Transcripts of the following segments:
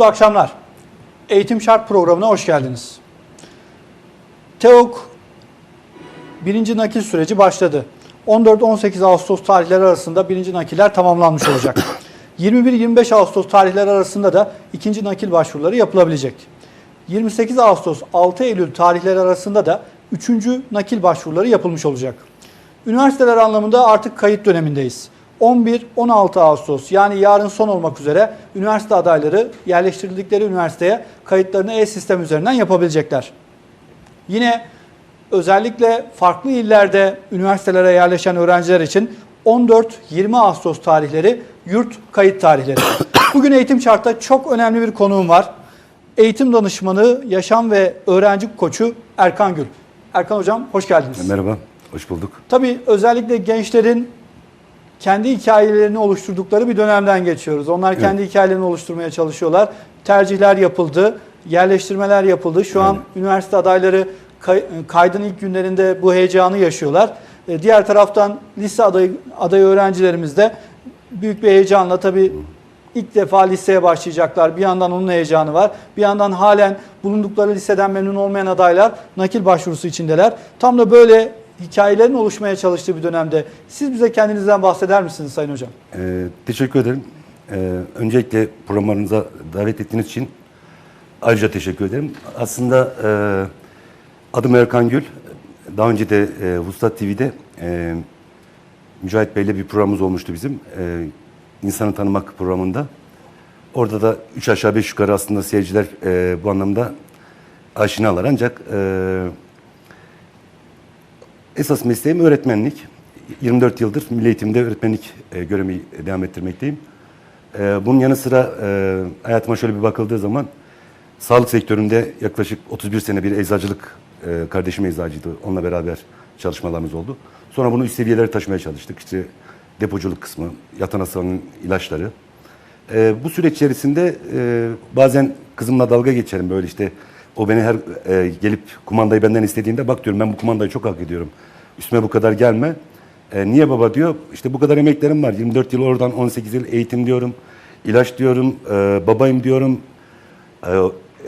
Mutlu akşamlar. Eğitim Şart programına hoş geldiniz. TEOK birinci nakil süreci başladı. 14-18 Ağustos tarihleri arasında birinci nakiller tamamlanmış olacak. 21-25 Ağustos tarihleri arasında da ikinci nakil başvuruları yapılabilecek. 28 Ağustos 6 Eylül tarihleri arasında da üçüncü nakil başvuruları yapılmış olacak. Üniversiteler anlamında artık kayıt dönemindeyiz. 11-16 Ağustos yani yarın son olmak üzere üniversite adayları yerleştirildikleri üniversiteye kayıtlarını e-sistem üzerinden yapabilecekler. Yine özellikle farklı illerde üniversitelere yerleşen öğrenciler için 14-20 Ağustos tarihleri yurt kayıt tarihleri. Bugün Eğitim Şart'ta çok önemli bir konuğum var. Eğitim danışmanı, yaşam ve öğrenci koçu Erkan Gül. Erkan Hocam hoş geldiniz. Merhaba, hoş bulduk. Tabii özellikle gençlerin kendi hikayelerini oluşturdukları bir dönemden geçiyoruz. Onlar Evet. kendi hikayelerini oluşturmaya çalışıyorlar. Tercihler yapıldı, yerleştirmeler yapıldı. Şu an üniversite adayları kay- kaydın ilk günlerinde bu heyecanı yaşıyorlar. E, Diğer taraftan lise adayı, aday öğrencilerimiz de büyük bir heyecanla tabii ilk defa liseye başlayacaklar. Bir yandan onun heyecanı var. Bir yandan halen bulundukları liseden memnun olmayan adaylar nakil başvurusu içindeler. Tam da böyle hikayelerin oluşmaya çalıştığı bir dönemde siz bize kendinizden bahseder misiniz Sayın Hocam? Ee, teşekkür ederim. Ee, öncelikle programlarınıza davet ettiğiniz için ayrıca teşekkür ederim. Aslında e, adım Erkan Gül. Daha önce de e, Vuslat TV'de e, Mücahit Bey'le bir programımız olmuştu bizim. E, İnsanı Tanımak programında. Orada da üç aşağı beş yukarı aslında seyirciler e, bu anlamda aşinalar. Ancak e, Esas mesleğim öğretmenlik. 24 yıldır milli eğitimde öğretmenlik e, görevimi devam ettirmekteyim. E, bunun yanı sıra e, hayatıma şöyle bir bakıldığı zaman sağlık sektöründe yaklaşık 31 sene bir eczacılık, e, kardeşim eczacıydı. Onunla beraber çalışmalarımız oldu. Sonra bunu üst seviyelere taşımaya çalıştık. İşte depoculuk kısmı, yatan hastanın ilaçları. E, bu süreç içerisinde bazen kızımla dalga geçerim böyle işte o beni her e, gelip kumandayı benden istediğinde bak diyorum ben bu kumandayı çok hak ediyorum. Üstüme bu kadar gelme. E, niye baba diyor işte bu kadar emeklerim var 24 yıl oradan 18 yıl eğitim diyorum. ilaç diyorum, e, babayım diyorum, e,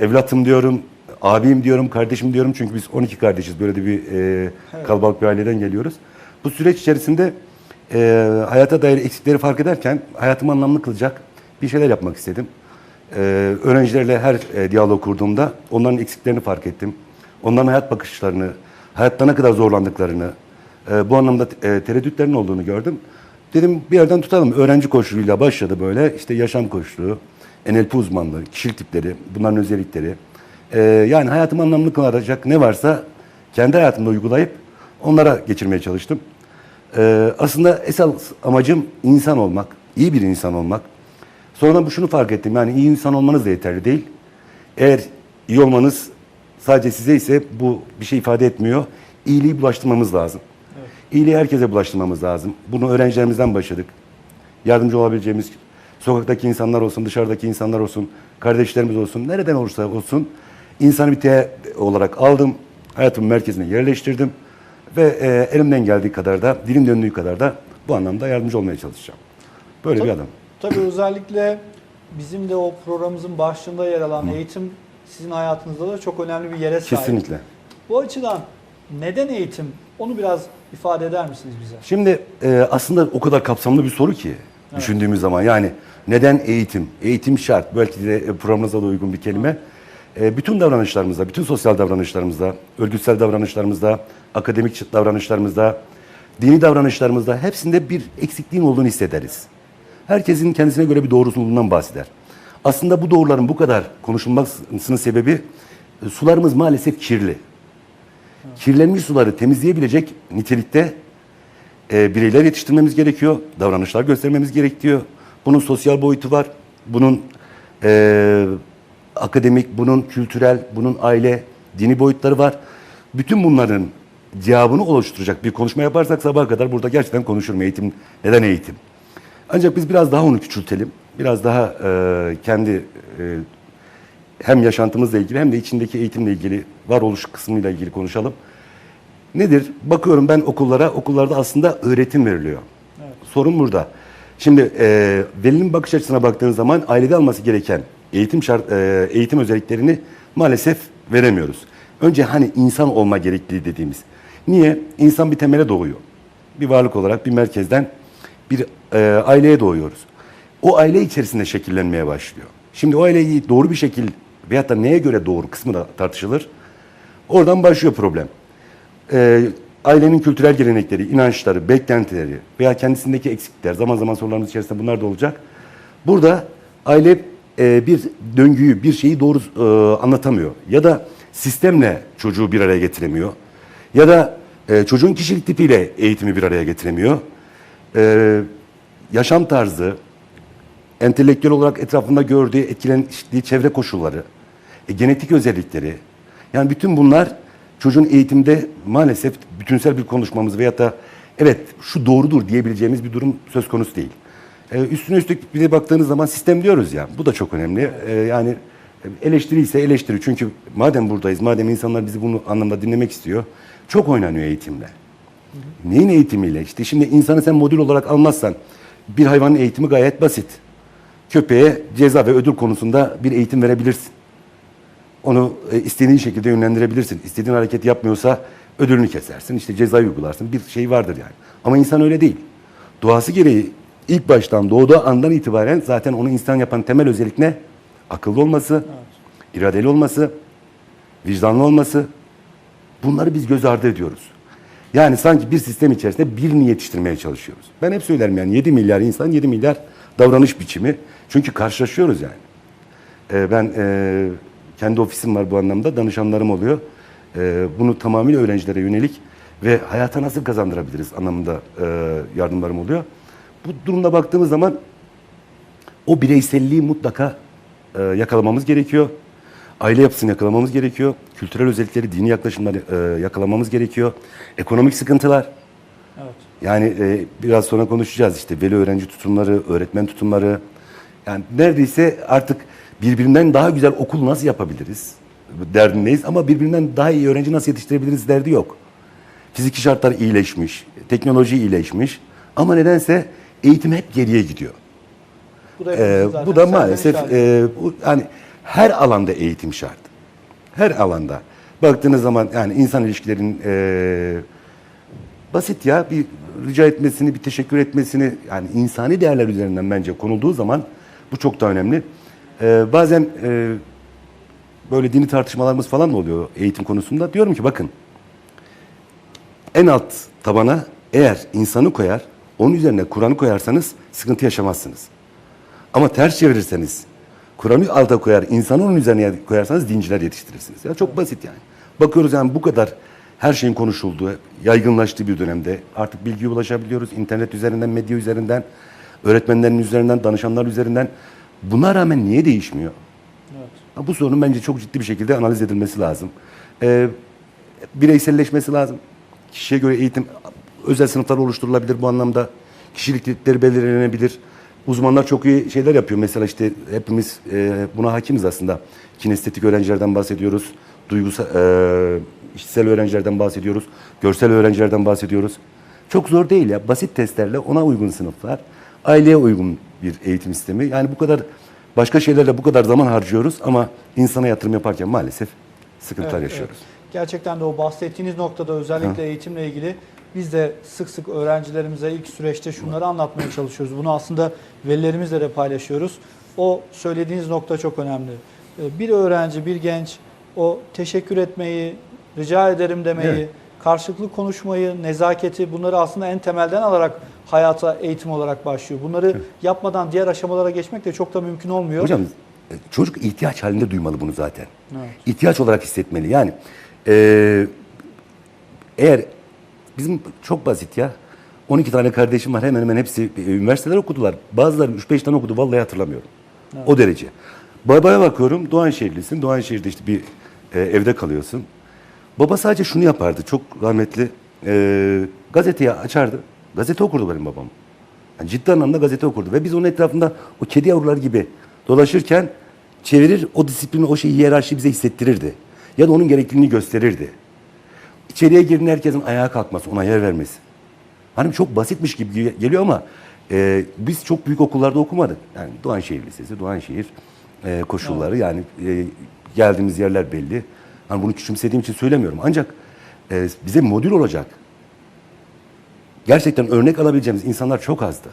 evlatım diyorum, abim diyorum, kardeşim diyorum. Çünkü biz 12 kardeşiz böyle de bir e, kalabalık bir aileden geliyoruz. Bu süreç içerisinde e, hayata dair eksikleri fark ederken hayatımı anlamlı kılacak bir şeyler yapmak istedim. E, öğrencilerle her e, diyalog kurduğumda onların eksiklerini fark ettim. Onların hayat bakışlarını, hayatta ne kadar zorlandıklarını, e, bu anlamda e, tereddütlerin olduğunu gördüm. Dedim bir yerden tutalım. Öğrenci koşuluyla başladı böyle. işte yaşam koşulu, NLP uzmanlığı, kişilik tipleri, bunların özellikleri. E, yani hayatımı anlamlı kılacak ne varsa kendi hayatımda uygulayıp onlara geçirmeye çalıştım. Ee, aslında esas amacım insan olmak, iyi bir insan olmak. Sonradan bu şunu fark ettim. Yani iyi insan olmanız da yeterli değil. Eğer iyi olmanız sadece size ise bu bir şey ifade etmiyor. İyiliği bulaştırmamız lazım. İyiliği herkese bulaştırmamız lazım. Bunu öğrencilerimizden başladık. Yardımcı olabileceğimiz sokaktaki insanlar olsun, dışarıdaki insanlar olsun, kardeşlerimiz olsun, nereden olursa olsun insanı bir te olarak aldım. Hayatımın merkezine yerleştirdim. Ve e, elimden geldiği kadar da, dilim döndüğü kadar da bu anlamda yardımcı olmaya çalışacağım. Böyle bir adam. Tabii özellikle bizim de o programımızın başlığında yer alan eğitim sizin hayatınızda da çok önemli bir yere sahip. Kesinlikle. Bu açıdan neden eğitim? Onu biraz ifade eder misiniz bize? Şimdi e, aslında o kadar kapsamlı bir soru ki düşündüğümüz zaman. Yani neden eğitim? Eğitim şart. Belki de e, programımıza da uygun bir kelime. E, bütün davranışlarımızda, bütün sosyal davranışlarımızda, örgütsel davranışlarımızda, akademik davranışlarımızda, dini davranışlarımızda hepsinde bir eksikliğin olduğunu hissederiz. Herkesin kendisine göre bir doğrusundan bahseder. Aslında bu doğruların bu kadar konuşulmasının sebebi e, sularımız maalesef kirli. Kirlenmiş suları temizleyebilecek nitelikte e, bireyler yetiştirmemiz gerekiyor, davranışlar göstermemiz gerekiyor. Bunun sosyal boyutu var, bunun e, akademik, bunun kültürel, bunun aile, dini boyutları var. Bütün bunların cevabını oluşturacak bir konuşma yaparsak sabaha kadar burada gerçekten konuşurum eğitim, neden eğitim? Ancak biz biraz daha onu küçültelim, biraz daha e, kendi e, hem yaşantımızla ilgili hem de içindeki eğitimle ilgili, varoluş kısmıyla ilgili konuşalım. Nedir? Bakıyorum ben okullara, okullarda aslında öğretim veriliyor. Sorun burada. Şimdi e, velinin bakış açısına baktığınız zaman ailede alması gereken eğitim şart, e, eğitim özelliklerini maalesef veremiyoruz. Önce hani insan olma gerekliliği dediğimiz. Niye? İnsan bir temele doğuyor. Bir varlık olarak bir merkezden bir e, aileye doğuyoruz. O aile içerisinde şekillenmeye başlıyor. Şimdi o aileyi doğru bir şekil veyahut da neye göre doğru kısmı da tartışılır. Oradan başlıyor problem. Ee, ailenin kültürel gelenekleri, inançları, beklentileri veya kendisindeki eksiklikler, zaman zaman sorularımız içerisinde bunlar da olacak. Burada aile e, bir döngüyü, bir şeyi doğru e, anlatamıyor. Ya da sistemle çocuğu bir araya getiremiyor. Ya da e, çocuğun kişilik tipiyle eğitimi bir araya getiremiyor. E, yaşam tarzı, entelektüel olarak etrafında gördüğü, etkilendiği çevre koşulları, e, genetik özellikleri. Yani bütün bunlar çocuğun eğitimde maalesef bütünsel bir konuşmamız veyahut da evet şu doğrudur diyebileceğimiz bir durum söz konusu değil. E, üstüne üstlük bir de baktığınız zaman sistem diyoruz ya, bu da çok önemli. E, yani eleştiri ise eleştiri. Çünkü madem buradayız, madem insanlar bizi bunu anlamda dinlemek istiyor, çok oynanıyor eğitimle. Neyin eğitimiyle? İşte şimdi insanı sen modül olarak almazsan bir hayvanın eğitimi gayet basit. Köpeğe ceza ve ödül konusunda bir eğitim verebilirsin. Onu e, istediğin şekilde yönlendirebilirsin. İstediğin hareket yapmıyorsa ödülünü kesersin. işte cezayı uygularsın. Bir şey vardır yani. Ama insan öyle değil. Doğası gereği ilk baştan doğduğu andan itibaren zaten onu insan yapan temel özellik ne? Akıllı olması, iradeli olması, vicdanlı olması. Bunları biz göz ardı ediyoruz. Yani sanki bir sistem içerisinde birini yetiştirmeye çalışıyoruz. Ben hep söylerim yani 7 milyar insan 7 milyar davranış biçimi. Çünkü karşılaşıyoruz yani. Ee, ben e, kendi ofisim var bu anlamda. Danışanlarım oluyor. Ee, bunu tamamıyla öğrencilere yönelik ve hayata nasıl kazandırabiliriz anlamında e, yardımlarım oluyor. Bu durumda baktığımız zaman o bireyselliği mutlaka e, yakalamamız gerekiyor. Aile yapısını yakalamamız gerekiyor. Kültürel özellikleri, dini yaklaşımları e, yakalamamız gerekiyor. Ekonomik sıkıntılar. Evet. Yani e, biraz sonra konuşacağız işte veli öğrenci tutumları, öğretmen tutumları. Yani neredeyse artık birbirinden daha güzel okul nasıl yapabiliriz derdindeyiz ama birbirinden daha iyi öğrenci nasıl yetiştirebiliriz derdi yok. Fiziki şartlar iyileşmiş, teknoloji iyileşmiş ama nedense eğitim hep geriye gidiyor. Bu da, Ee, bu da maalesef e, bu, yani her alanda eğitim şart. Her alanda. Baktığınız zaman yani insan ilişkilerinin e, basit ya bir rica etmesini, bir teşekkür etmesini yani insani değerler üzerinden bence konulduğu zaman bu çok da önemli. E, bazen e, böyle dini tartışmalarımız falan da oluyor eğitim konusunda. Diyorum ki bakın en alt tabana eğer insanı koyar, onun üzerine Kur'an'ı koyarsanız sıkıntı yaşamazsınız. Ama ters çevirirseniz, Kur'an'ı alta koyar, insanı onun üzerine koyarsanız dinciler yetiştirirsiniz. Ya çok basit yani. Bakıyoruz yani bu kadar her şeyin konuşulduğu, yaygınlaştığı bir dönemde artık bilgiye ulaşabiliyoruz. internet üzerinden, medya üzerinden, öğretmenlerin üzerinden, danışanlar üzerinden. Buna rağmen niye değişmiyor? Evet. Bu sorunun bence çok ciddi bir şekilde analiz edilmesi lazım. Ee, bireyselleşmesi lazım. Kişiye göre eğitim, özel sınıflar oluşturulabilir bu anlamda. Kişilikleri belirlenebilir. Uzmanlar çok iyi şeyler yapıyor. Mesela işte hepimiz e, buna hakimiz aslında. Kinestetik öğrencilerden bahsediyoruz. Duygusal, e, işitsel öğrencilerden bahsediyoruz. Görsel öğrencilerden bahsediyoruz. Çok zor değil ya. Basit testlerle ona uygun sınıflar. Aileye uygun bir eğitim sistemi. Yani bu kadar başka şeylerle bu kadar zaman harcıyoruz ama insana yatırım yaparken maalesef sıkıntılar Evet, yaşıyoruz. evet. Gerçekten de o bahsettiğiniz noktada özellikle eğitimle ilgili biz de sık sık öğrencilerimize ilk süreçte şunları anlatmaya çalışıyoruz. Bunu aslında velilerimizle de paylaşıyoruz. O söylediğiniz nokta çok önemli. Ee, Bir öğrenci, bir genç o teşekkür etmeyi, rica ederim demeyi, Evet. karşılıklı konuşmayı, nezaketi bunları aslında en temelden alarak hayata eğitim olarak başlıyor. Bunları yapmadan diğer aşamalara geçmek de çok da mümkün olmuyor. Hocam e, çocuk ihtiyaç halinde duymalı bunu zaten. Evet. İhtiyaç olarak hissetmeli. Yani e, eğer bizim çok basit ya 12 tane kardeşim var hemen hemen hepsi e, üniversiteler okudular. Bazıları 3-5 tane okudu vallahi hatırlamıyorum. O derece. Babaya bakıyorum Doğanşehirlisin. Doğanşehir'de işte bir e, evde kalıyorsun. Baba sadece şunu yapardı çok rahmetli. E, gazeteyi açardı. Gazete okurdu benim babam. Yani ciddi anlamda gazete okurdu. Ve biz onun etrafında o kedi yavruları gibi dolaşırken çevirir o disiplini, o şeyi hiyerarşi bize hissettirirdi. Ya da onun gerekliliğini gösterirdi. İçeriye girin herkesin ayağa kalkması, ona yer vermesi. Hani çok basitmiş gibi ge- geliyor ama e, biz çok büyük okullarda okumadık. Yani Doğanşehir Lisesi, Doğanşehir e, koşulları yani e, geldiğimiz yerler belli. Hani bunu küçümsediğim için söylemiyorum. Ancak e, bize modül olacak. Gerçekten örnek alabileceğimiz insanlar çok azdı.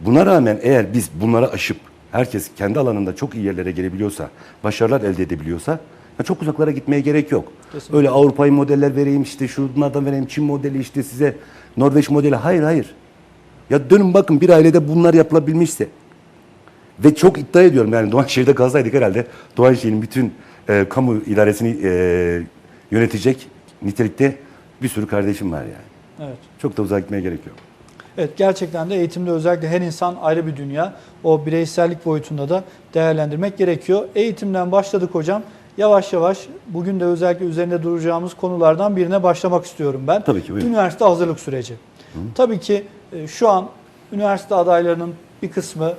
Buna rağmen eğer biz bunları aşıp herkes kendi alanında çok iyi yerlere gelebiliyorsa, başarılar elde edebiliyorsa ya çok uzaklara gitmeye gerek yok. Kesinlikle. Öyle Avrupa'yı modeller vereyim işte şunlardan vereyim Çin modeli işte size Norveç modeli. Hayır hayır. Ya dönün bakın bir ailede bunlar yapılabilmişse ve çok iddia ediyorum yani Doğanşehir'de kalsaydık herhalde Doğanşehir'in bütün e, kamu idaresini e, yönetecek nitelikte bir sürü kardeşim var yani. Evet. Çok da uzağa gitmeye gerek yok. Evet gerçekten de eğitimde özellikle her insan ayrı bir dünya. O bireysellik boyutunda da değerlendirmek gerekiyor. Eğitimden başladık hocam. Yavaş yavaş bugün de özellikle üzerinde duracağımız konulardan birine başlamak istiyorum ben. Tabii ki, buyurun. Üniversite hazırlık süreci. Tabii ki e, şu an üniversite adaylarının bir kısmı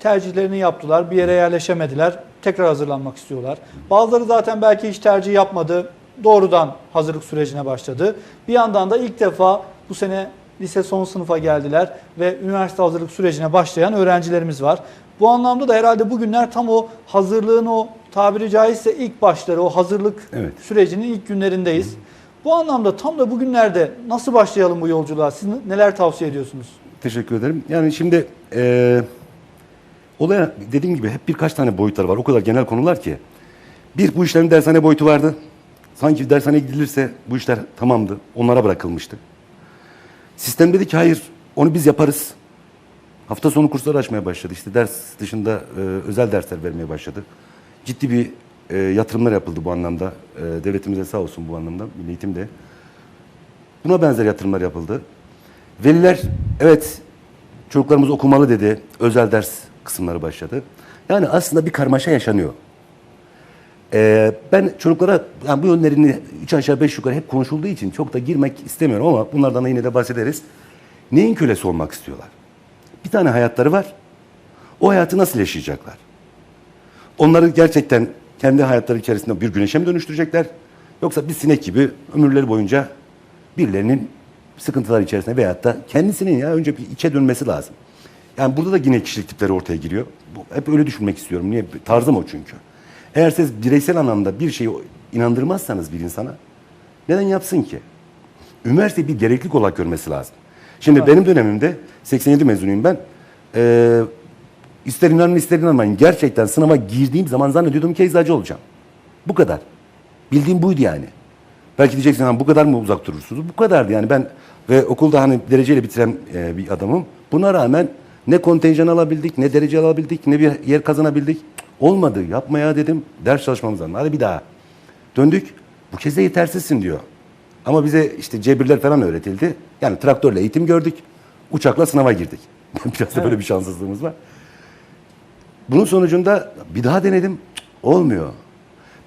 tercihlerini yaptılar. Bir yere yerleşemediler. Tekrar hazırlanmak istiyorlar. Bazıları zaten belki hiç tercih yapmadı. Doğrudan hazırlık sürecine başladı. Bir yandan da ilk defa bu sene lise son sınıfa geldiler ve üniversite hazırlık sürecine başlayan öğrencilerimiz var. Bu anlamda da herhalde bugünler tam o hazırlığın o tabiri caizse ilk başları, o hazırlık Evet. sürecinin ilk günlerindeyiz. Bu anlamda tam da bugünlerde nasıl başlayalım bu yolculuğa? Siz neler tavsiye ediyorsunuz? Teşekkür ederim. Yani şimdi e, olaya dediğim gibi hep birkaç tane boyutları var. O kadar genel konular ki. Bir, bu işlerin dershane boyutu vardı. Sanki dershaneye gidilirse bu işler tamamdı. Onlara bırakılmıştı. Sistem dedi ki hayır onu biz yaparız. Hafta sonu kurslar açmaya başladı. İşte ders dışında e, özel dersler vermeye başladı. Ciddi bir e, yatırımlar yapıldı bu anlamda. E, devletimize sağ olsun bu anlamda. Milli Eğitim de. Buna benzer yatırımlar yapıldı. Veliler evet çocuklarımız okumalı dedi. Özel ders kısımları başladı. Yani aslında bir karmaşa yaşanıyor. Ee, ben çocuklara yani bu yönlerini üç aşağı beş yukarı hep konuşulduğu için çok da girmek istemiyorum ama bunlardan da yine de bahsederiz. Neyin kölesi olmak istiyorlar? Bir tane hayatları var. O hayatı nasıl yaşayacaklar? Onları gerçekten kendi hayatları içerisinde bir güneşe mi dönüştürecekler? Yoksa bir sinek gibi ömürleri boyunca birilerinin sıkıntılar içerisinde veyahut da kendisinin ya önce bir içe dönmesi lazım. Yani burada da yine kişilik tipleri ortaya giriyor. Hep öyle düşünmek istiyorum. Niye? Tarzım o çünkü. Eğer siz bireysel anlamda bir şeyi inandırmazsanız bir insana neden yapsın ki? Üniversiteyi bir gereklilik olarak görmesi lazım. Şimdi benim dönemimde 87 mezunuyum ben. Ee, ister inanın ister inanmayın. Gerçekten sınava girdiğim zaman zannediyordum ki eczacı olacağım. Bu kadar. Bildiğim buydu yani. Belki diyeceksin "Ha, bu kadar mı uzak durursunuz? Bu kadardı yani ben ve okulda hani dereceyle bitiren e, bir adamım. Buna rağmen ne kontenjan alabildik, ne derece alabildik, ne bir yer kazanabildik. Olmadı. Yapmaya dedim. Ders çalışmamız lazım. Hadi bir daha. Döndük. Bu kez de yetersizsin diyor. Ama bize işte cebirler falan öğretildi. Yani traktörle eğitim gördük. Uçakla sınava girdik. Biraz da böyle bir şanssızlığımız var. Bunun sonucunda bir daha denedim. Cık, Olmuyor.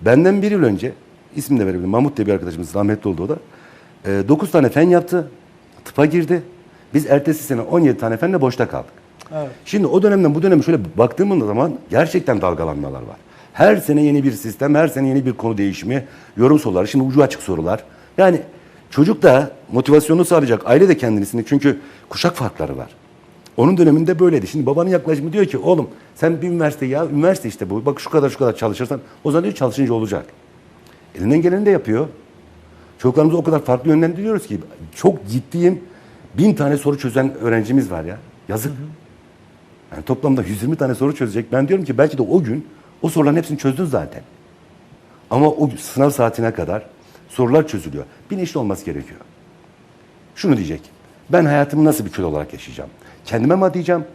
Benden bir yıl önce ismini de verebilirim. Mahmut diye bir arkadaşımız rahmetli oldu o da. 9 tane fen yaptı. Tıpa girdi. Biz ertesi sene 17 tane fenle boşta kaldık. Evet. Şimdi o dönemden bu döneme şöyle baktığımız zaman gerçekten dalgalanmalar var. Her sene yeni bir sistem, her sene yeni bir konu değişimi, yorum soruları, şimdi ucu açık sorular. Yani çocuk da motivasyonu sağlayacak, aile de kendisini çünkü kuşak farkları var. Onun döneminde böyleydi. Şimdi babanın yaklaşımı diyor ki oğlum sen bir üniversite ya, üniversite işte bu. Bak şu kadar şu kadar çalışırsan o zaman diyor çalışınca olacak. Elinden geleni de yapıyor. Çocuklarımızı o kadar farklı yönlendiriyoruz ki çok ciddiyim. Bin tane soru çözen öğrencimiz var ya. Yazık. Yani toplamda 120 tane soru çözecek. Ben diyorum ki belki de o gün o soruların hepsini çözdün zaten. Ama o sınav saatine kadar sorular çözülüyor. Bilinçli olması gerekiyor. Şunu diyecek. Ben hayatımı nasıl bir köle olarak yaşayacağım? Kendime mi adayacağım?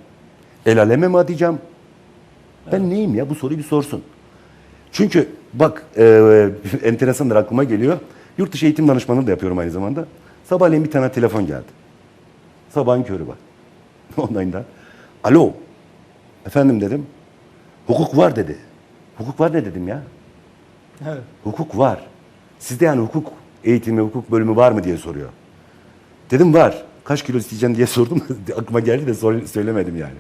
El aleme mi adayacağım? Ben neyim ya? Bu soruyu bir sorsun. Çünkü bak e, enteresandır aklıma geliyor. Yurt dışı eğitim danışmanlığı da yapıyorum aynı zamanda. Sabahleyin bir tane telefon geldi. Sabahın körü var. Ondan da. Alo. Efendim dedim. Hukuk var dedi. Hukuk var ne dedim ya? Evet. Hukuk var. Sizde yani hukuk eğitimi, hukuk bölümü var mı diye soruyor. Dedim var. Kaç kilo isteyeceğim diye sordum. Aklıma geldi de sor- söylemedim yani.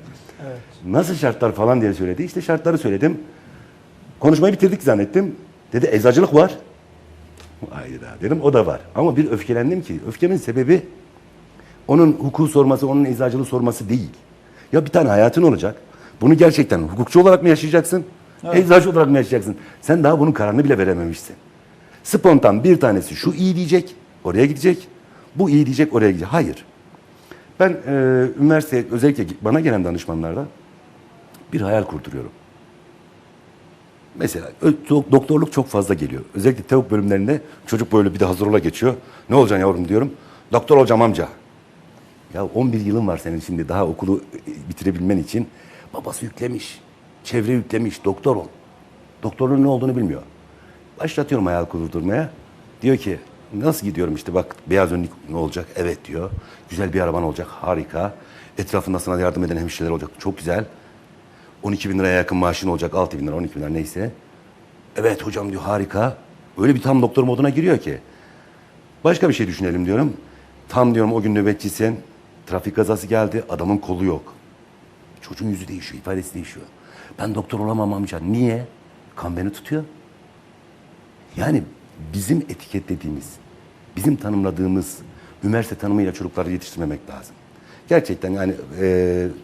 Evet. Nasıl şartlar falan diye söyledi. İşte şartları söyledim. Konuşmayı bitirdik zannettim. Dedi eczacılık var. Hayda dedim o da var. Ama bir öfkelendim ki öfkemin sebebi onun hukuku sorması, onun eczacılığı sorması değil. Ya bir tane hayatın olacak. Bunu gerçekten hukukçu olarak mı yaşayacaksın? Evet. Eczacı olarak mı yaşayacaksın? Sen daha bunun kararını bile verememişsin. Spontan bir tanesi şu iyi diyecek, oraya gidecek. Bu iyi diyecek, oraya gidecek. Hayır. Ben e, üniversite özellikle bana gelen danışmanlarda bir hayal kurduruyorum. Mesela doktorluk çok fazla geliyor. Özellikle tevk bölümlerinde çocuk böyle bir de hazır ola geçiyor. Ne olacaksın yavrum diyorum. Doktor olacağım amca. Ya 11 yılın var senin şimdi daha okulu e, bitirebilmen için. Babası yüklemiş, çevre yüklemiş, doktor ol. Doktorluğun ne olduğunu bilmiyor. Başlatıyorum hayal kurdurmaya. Diyor ki nasıl gidiyorum işte bak beyaz önlük ne olacak? Evet diyor. Güzel bir araban olacak harika. Etrafında sana yardım eden hemşireler olacak çok güzel. 12 bin liraya yakın maaşın olacak 6 bin lira 12 bin lira neyse. Evet hocam diyor harika. Öyle bir tam doktor moduna giriyor ki. Başka bir şey düşünelim diyorum. Tam diyorum o gün nöbetçisin. Trafik kazası geldi. Adamın kolu yok. Çocuğun yüzü değişiyor, ifadesi değişiyor. Ben doktor olamam amca. Niye? Kan beni tutuyor. Yani bizim etiketlediğimiz, bizim tanımladığımız üniversite tanımıyla çocukları yetiştirmemek lazım. Gerçekten yani e,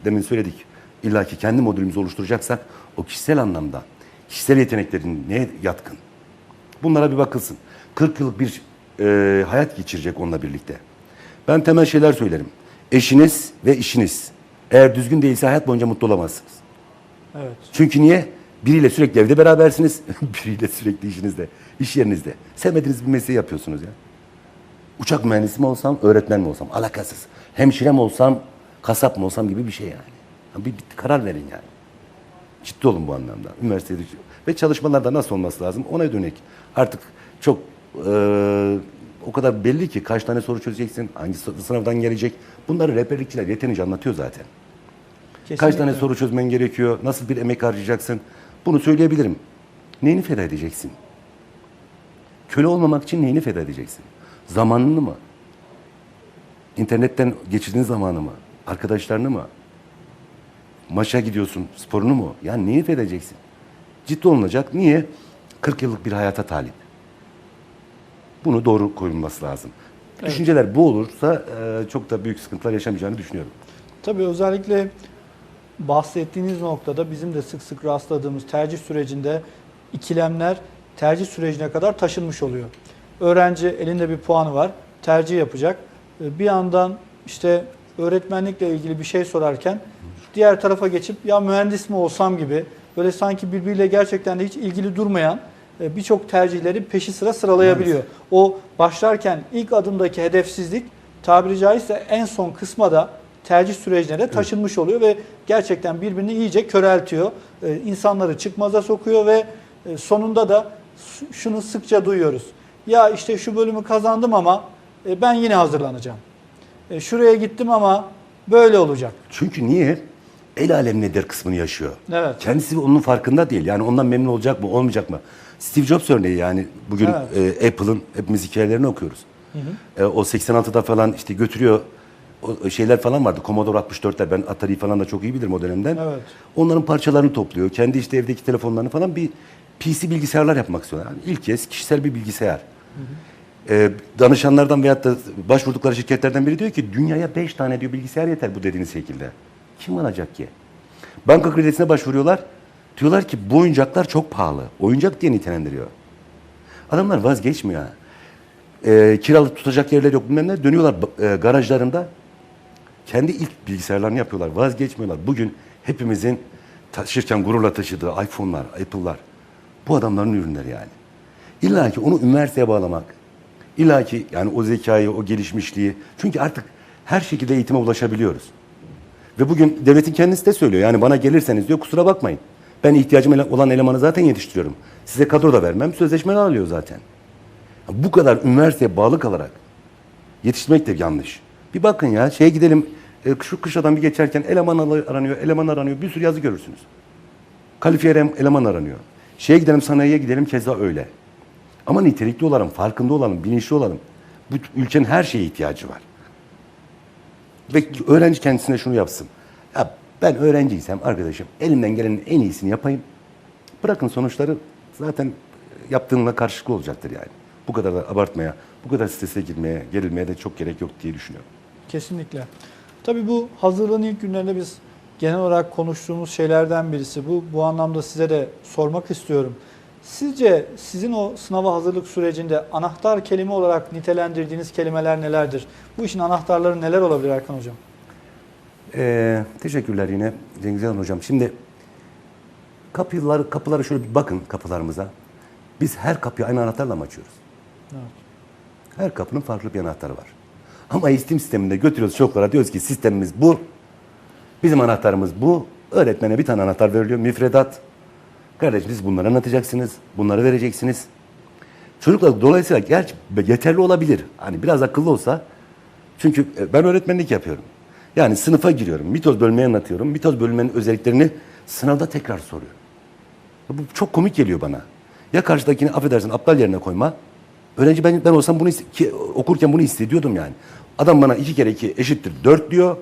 demin söyledik. İlla ki kendi modülümüzü oluşturacaksak o kişisel anlamda kişisel yeteneklerin neye yatkın? Bunlara bir bakılsın. 40 yıllık bir e, hayat geçirecek onunla birlikte. Ben temel şeyler söylerim. Eşiniz ve işiniz. Eğer düzgün değilse hayat boyunca mutlu olamazsınız. Evet. Çünkü niye? Biriyle sürekli evde berabersiniz, biriyle sürekli işinizde, iş yerinizde. Sevmediğiniz bir mesleği yapıyorsunuz ya. Uçak mühendisi mi olsam, öğretmen mi olsam, alakasız. Hemşire mi olsam, kasap mı olsam gibi bir şey yani. Bir, bir karar verin yani. Ciddi olun bu anlamda. Üniversitede ve çalışmalarda nasıl olması lazım ona dönük. Artık çok eee, o kadar belli ki kaç tane soru çözeceksin, hangi sı- sınavdan gelecek. Bunları rehberlikçiler yeterince anlatıyor zaten. Kaç tane Kesinlikle. soru çözmen gerekiyor? Nasıl bir emek harcayacaksın? Bunu söyleyebilirim. Neyini feda edeceksin? Köle olmamak için neyini feda edeceksin? Zamanını mı? İnternetten geçirdiğin zamanı mı? Arkadaşlarını mı? Maça gidiyorsun, sporunu mu? Yani neyi feda edeceksin? Ciddi olunacak. Niye? 40 yıllık bir hayata talip. Bunu doğru koyulması lazım. Düşünceler bu olursa e, çok da büyük sıkıntılar yaşamayacağını düşünüyorum. Tabii özellikle bahsettiğiniz noktada bizim de sık sık rastladığımız tercih sürecinde ikilemler tercih sürecine kadar taşınmış oluyor. Öğrenci elinde bir puanı var, tercih yapacak. Ee, Bir yandan işte öğretmenlikle ilgili bir şey sorarken diğer tarafa geçip ya mühendis mi olsam gibi böyle sanki birbiriyle gerçekten de hiç ilgili durmayan e, birçok tercihleri peşi sıra sıralayabiliyor. O başlarken ilk adımdaki hedefsizlik tabiri caizse en son kısma da tercih sürecine de taşınmış oluyor ve gerçekten birbirini iyice köreltiyor. Ee, insanları çıkmaza sokuyor ve e, sonunda da şunu sıkça duyuyoruz. Ya işte şu bölümü kazandım ama e, ben yine hazırlanacağım. E, Şuraya gittim ama böyle olacak. Çünkü niye? El alem nedir kısmını yaşıyor. Evet. Kendisi onun farkında değil. Yani ondan memnun olacak mı, olmayacak mı? Steve Jobs örneği yani bugün e, Apple'ın hepimiz hikayelerini okuyoruz. E, o 86'da falan işte götürüyor o şeyler falan vardı. Commodore 64'ler. Ben Atari falan da çok iyi bilirim o dönemden. Evet. Onların parçalarını topluyor. Kendi işte evdeki telefonlarını falan bir PC bilgisayarlar yapmak istiyorlar. Yani ilk kez kişisel bir bilgisayar. Ee, danışanlardan veyahut da başvurdukları şirketlerden biri diyor ki dünyaya 5 tane diyor bilgisayar yeter bu dediğiniz şekilde. Kim alacak ki? Banka kredisine başvuruyorlar. Diyorlar ki bu oyuncaklar çok pahalı. Oyuncak diye nitelendiriyor. Adamlar vazgeçmiyor. ha. Ee, kiralık tutacak yerler yok bilmem ne. Dönüyorlar e, garajlarında. Kendi ilk bilgisayarlarını yapıyorlar. Vazgeçmiyorlar. Bugün hepimizin taşırken gururla taşıdığı iPhone'lar, Apple'lar. Bu adamların ürünleri yani. İlla ki onu üniversiteye bağlamak. İlla ki yani o zekayı, o gelişmişliği. Çünkü artık her şekilde eğitime ulaşabiliyoruz. Ve bugün devletin kendisi de söylüyor. Yani bana gelirseniz diyor kusura bakmayın. Ben ihtiyacım olan elemanı zaten yetiştiriyorum. Size kadro da vermem. Sözleşmeli alıyor zaten. Bu kadar üniversiteye bağlı kalarak yetiştirmek de yanlış. Bir bakın ya şeye gidelim e, şu kışladan bir geçerken eleman aranıyor, eleman aranıyor. Bir sürü yazı görürsünüz. Kalifiye ele- eleman aranıyor. Şeye gidelim sanayiye gidelim keza öyle. Ama nitelikli olalım, farkında olalım, bilinçli olalım. Bu ülkenin her şeye ihtiyacı var. Ve öğrenci kendisine şunu yapsın. Ya ben öğrenciysem arkadaşım elimden gelenin en iyisini yapayım. Bırakın sonuçları zaten yaptığınla karşılıklı olacaktır yani. Bu kadar da abartmaya, bu kadar strese girmeye, gerilmeye de çok gerek yok diye düşünüyorum. Kesinlikle. Tabii bu hazırlığın ilk günlerinde biz genel olarak konuştuğumuz şeylerden birisi. Bu bu anlamda size de sormak istiyorum. Sizce sizin o sınava hazırlık sürecinde anahtar kelime olarak nitelendirdiğiniz kelimeler nelerdir? Bu işin anahtarları neler olabilir Erkan Hocam? Ee, teşekkürler yine Cengiz Hanım Hocam. Şimdi kapıları, kapıları şöyle bir bakın kapılarımıza. Biz her kapıyı aynı anahtarla mı açıyoruz? Evet. Her kapının farklı bir anahtarı var. Ama eğitim sisteminde götürüyoruz çocuklara diyoruz ki sistemimiz bu. Bizim anahtarımız bu. Öğretmene bir tane anahtar veriliyor. Müfredat. Kardeşim siz bunları anlatacaksınız. Bunları vereceksiniz. Çocuklar dolayısıyla gerçi yeterli olabilir. Hani biraz akıllı olsa. Çünkü e, ben öğretmenlik yapıyorum. Yani sınıfa giriyorum. Mitoz bölmeyi anlatıyorum. Mitoz bölmenin özelliklerini sınavda tekrar soruyorum. Bu çok komik geliyor bana. Ya karşıdakini affedersin aptal yerine koyma. Öğrenci ben, ben olsam bunu ki, okurken bunu hissediyordum yani. Adam bana iki kere iki eşittir dört diyor.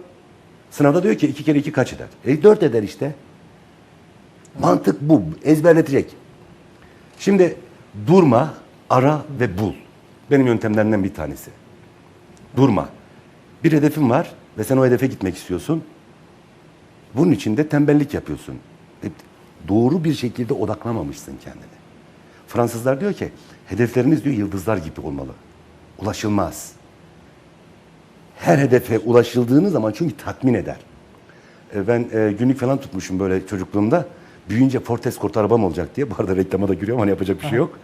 Sınavda diyor ki iki kere iki kaç eder? E dört eder işte. Mantık bu. Ezberletecek. Şimdi durma, ara ve bul. Benim yöntemlerimden bir tanesi. Durma. Bir hedefin var ve sen o hedefe gitmek istiyorsun. Bunun için de tembellik yapıyorsun. E, Doğru bir şekilde odaklamamışsın kendini. Fransızlar diyor ki hedefleriniz diyor yıldızlar gibi olmalı. Ulaşılmaz. Her hedefe ulaşıldığınız zaman çünkü tatmin eder. E, Ben e, günlük falan tutmuşum böyle çocukluğumda. Büyüyünce Ford Escort arabam olacak diye. Bu arada reklama da giriyorum hani yapacak bir şey yok.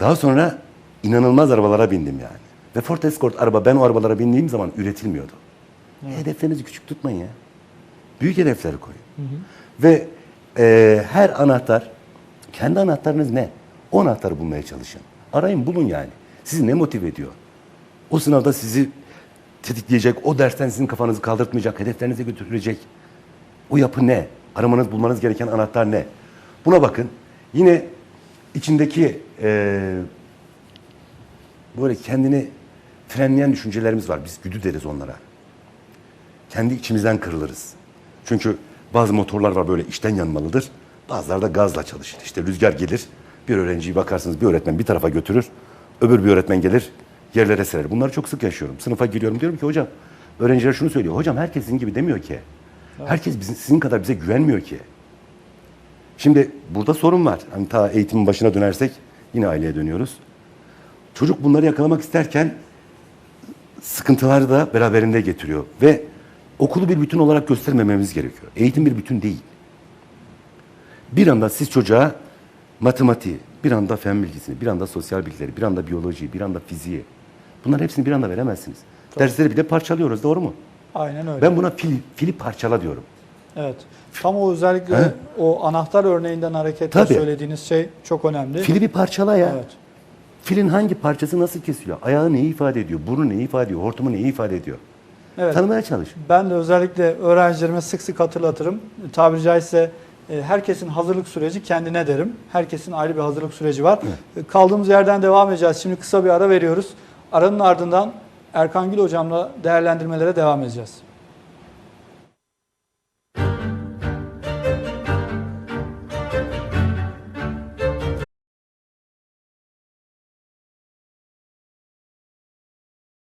Daha sonra inanılmaz arabalara bindim yani. Ve Ford Escort araba ben o arabalara bindiğim zaman üretilmiyordu. Hedeflerinizi küçük tutmayın ya. Büyük hedefleri koyun. Ve e, her anahtar, kendi anahtarınız ne? O anahtarı bulmaya çalışın. Arayın bulun yani. Sizi ne motive ediyor? O sınavda sizi tetikleyecek, o dersten sizin kafanızı kaldırtmayacak, hedeflerinize götürecek. O yapı ne? Aramanız, bulmanız gereken anahtar ne? Buna bakın. Yine içindeki e, böyle kendini frenleyen düşüncelerimiz var. Biz güdü deriz onlara. Kendi içimizden kırılırız. Çünkü bazı motorlar var böyle içten yanmalıdır. Bazıları da gazla çalışır. İşte rüzgar gelir, bir öğrenciyi bakarsınız bir öğretmen bir tarafa götürür, öbür bir öğretmen gelir, yerlere serer. Bunları çok sık yaşıyorum. Sınıfa giriyorum diyorum ki hocam, öğrenciler şunu söylüyor. Hocam herkes sizin gibi demiyor ki. Herkes bizim, sizin kadar bize güvenmiyor ki. Şimdi burada sorun var. Hani ta eğitimin başına dönersek yine aileye dönüyoruz. Çocuk bunları yakalamak isterken sıkıntıları da beraberinde getiriyor. Ve okulu bir bütün olarak göstermememiz gerekiyor. Eğitim bir bütün değil. Bir anda siz çocuğa matematiği, bir anda fen bilgisini, bir anda sosyal bilgileri, bir anda biyolojiyi, bir anda fiziği. Bunların hepsini bir anda veremezsiniz. Dersleri bir de parçalıyoruz, doğru mu? Aynen öyle. Ben buna fil, fili parçala diyorum. Evet. Tam o özellikle He? o anahtar örneğinden hareketle Tabii. söylediğiniz şey çok önemli. Fili bir parçala ya. Evet. Filin hangi parçası nasıl kesiliyor? Ayağı neyi ifade ediyor? Burnu neyi ifade ediyor? Hortumu neyi ifade ediyor? Evet. Tanımaya çalış. Ben de özellikle öğrencilerime sık sık hatırlatırım. Tabiri caizse e, herkesin hazırlık süreci kendine derim. Herkesin ayrı bir hazırlık süreci var. E, Kaldığımız yerden devam edeceğiz. Şimdi kısa bir ara veriyoruz. Aranın ardından Erkan Gül hocamla değerlendirmelere devam edeceğiz.